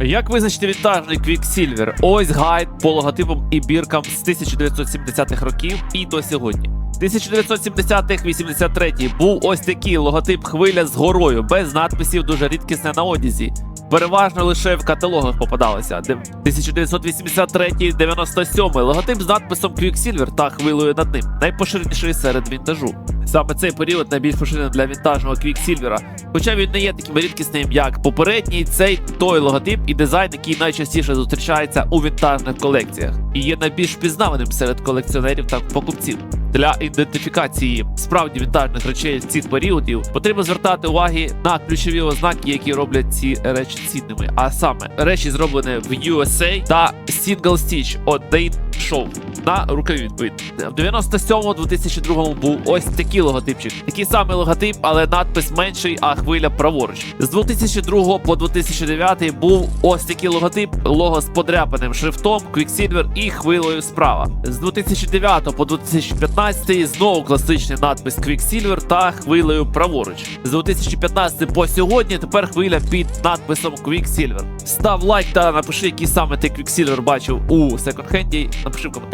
Як визначити вінтажний Quicksilver? Ось гайд по логотипам і біркам з 1970-х років і до сьогодні. 1970-х 83-й був ось такий логотип хвиля з горою, без надписів, дуже рідкісне на одязі. Переважно лише в каталогах попадалося. Де- 1983-97 логотип з надписом Quicksilver та хвилою над ним, найпоширеніший серед вінтажу. Саме цей період найбільш поширений для вінтажного Quicksilver, хоча він не є таким рідкісним, як попередній, цей той логотип і дизайн, який найчастіше зустрічається у вінтажних колекціях, і є найбільш впізнаваним серед колекціонерів та покупців. Для ідентифікації справді вінтажних речей цих періодів потрібно звертати уваги на ключові ознаки, які роблять ці речі цінними. А саме речі зроблені в USA та Single Stitch Date Show на рукаві відповідно. В 97-2002 був ось такий логотипчик. Такий самий логотип, але надпис менший, а хвиля праворуч. З 2002 по 2009 був ось такий логотип, лого з подряпаним шрифтом, Quicksilver і хвилею справа. З 2009 по 2015 знову класичний надпис Quicksilver та хвилею праворуч. З 2015 по сьогодні тепер хвиля під надписом Quicksilver. Став лайк та напиши, який саме ти Quicksilver бачив у секонд-хенді. Напиши в коментарях.